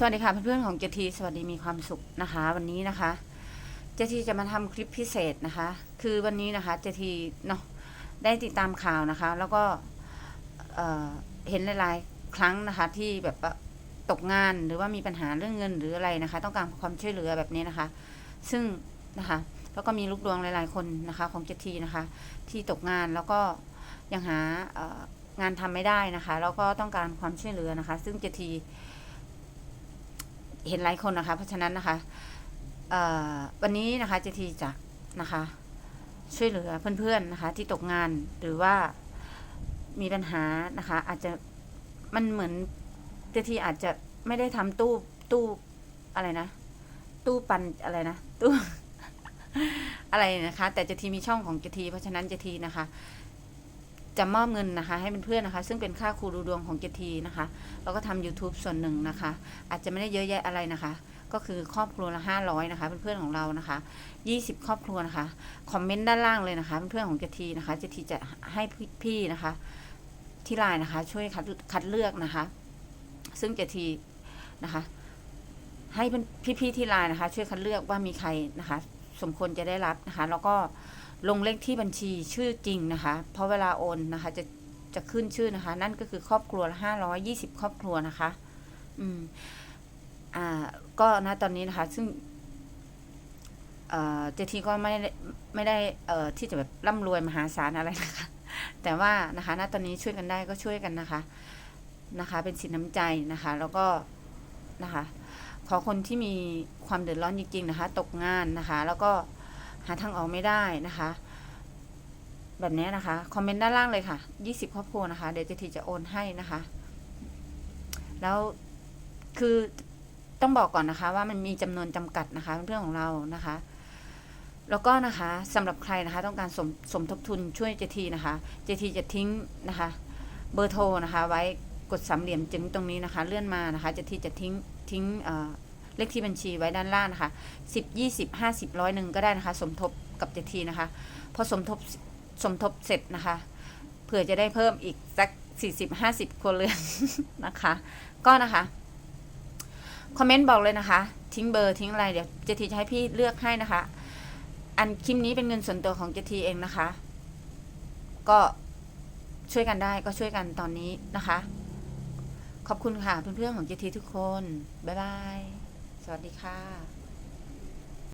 สวัสดีค่ะเพื่อนๆของเจทีสวัสดีมีความสุขนะคะ วันนี้นะคะ เจทีจะมาทำคลิปพิเศษนะคะ คือวันนี้นะคะเจทีเนาะได้ติดตามข่าวนะคะ แล้วก็เเห็นหลายๆครั้งนะคะ ที่แบบตกงานหรือว่ามีปัญหาเรื่องเงินหรืออะไรนะคะ ต้องการความช่วยเหลือแบบนี้นะคะ ซึ่งนะคะ แล้วก็มีลูกดวงหลาย ๆคนนะคะ ของเจทีนะคะ ที่ตกงานแล้วก็ยังหางานทำไม่ได้นะคะ แล้วก็ต้องการความช่วยเหลือนะคะ ซึ่งเจที เห็นหลายคนนะคะ เพราะฉะนั้นนะคะวันนี้นะคะเจทีจะนะคะ ช่วยเหลือเพื่อนๆนะคะ ที่ตกงานหรือว่ามีปัญหานะคะ อาจจะมันเหมือนเจทีอาจจะไม่ได้ทำตู้ตู้อะไรนะ ตู้ปันอะไรนะ ตู้อะไรนะคะ แต่เจทีมีช่องของเจทีเพราะฉะนั้นเจทีนะคะ จะมอบเงินนะคะ ให้เพื่อนๆนะคะ ซึ่งเป็นค่าครูดูดวงของเจทีนะคะแล้วก็ทำ YouTube ส่วนหนึ่งนะคะ อาจจะไม่ได้เยอะแยะอะไรนะคะ ก็คือครอบครัวละห้าร้อยนะคะเพื่อนๆของเรานะคะยี่สิบครอบครัวนะคะคอมเมนต์ด้านล่างเลยนะคะเพื่อนๆของเจทีนะคะเจทีจะให้พี่ๆนะคะ ที่ไลน์นะคะ ช่วยคัดคัดเลือกนะคะ ซึ่งเจทีนะคะให้พี่ๆที่ไลน์นะคะ ช่วยคัดเลือกว่ามีใครนะคะ สมควรจะได้รับนะคะ แล้วก็ ลงเลขที่บัญชีชื่อจริงนะคะ เพราะเวลาโอนนะคะจะจะขึ้นชื่อนะคะ นั่นก็คือครอบครัวละห้าร้อยยี่สิบครอบครัวนะคะ อืม อ่า ก็นะตอนนี้นะคะ ซึ่งเอ่อเจทีก็ไม่ได้ไม่ได้เอ่อที่จะแบบร่ำรวยมหาศาลอะไรนะคะ แต่ว่านะคะณตอนนี้ช่วยกันได้ก็ช่วยกันนะคะนะคะ เป็นสินน้ำใจนะคะ แล้วก็นะคะ ขอคนที่มีความเดือดร้อนจริงๆนะคะ ตกงานนะคะ แล้วก็ หาทางออกไม่ได้นะคะ แบบนี้นะคะ คอมเมนต์ด้านล่างเลยค่ะ 20 ครอบครัวนะคะ เดี๋ยวเจทีจะโอนให้นะคะ แล้วคือต้องบอกก่อนนะคะ ว่ามันมีจำนวนจำกัดนะคะเรื่องของเรานะคะแล้วก็นะคะสำหรับใครนะคะ ต้องการสมสมทบทุนช่วยเจทีนะคะเจทีจะทิ้งนะคะ เบอร์โทรนะคะ ไว้กดสามเหลี่ยมจึงตรงนี้นะคะ เลื่อนมานะคะเจทีจะทิ้งทิ้ง เลขที่บัญชีไว้ด้านล่างนะคะสิบยี่สิบห้าสิบร้อยหนึ่งก็ได้นะคะ สมทบกับเจทีนะคะ พอสมทบสมทบเสร็จนะคะ เผื่อจะได้เพิ่มอีกสักสี่สิบห้าสิบครัวเรือนนะคะ ก็นะคะคอมเมนต์บอกเลยนะคะ ทิ้งเบอร์ทิ้งอะไรเดี๋ยวเจทีจะให้พี่เลือกให้นะคะ อันคลิปนี้เป็นเงินส่วนตัวของเจทีเองนะคะ ก็ช่วยกันได้ก็ช่วยกันตอนนี้นะคะ ขอบคุณค่ะเพื่อนๆของเจทีทุกคน บ๊ายบาย วัสดีค่ะ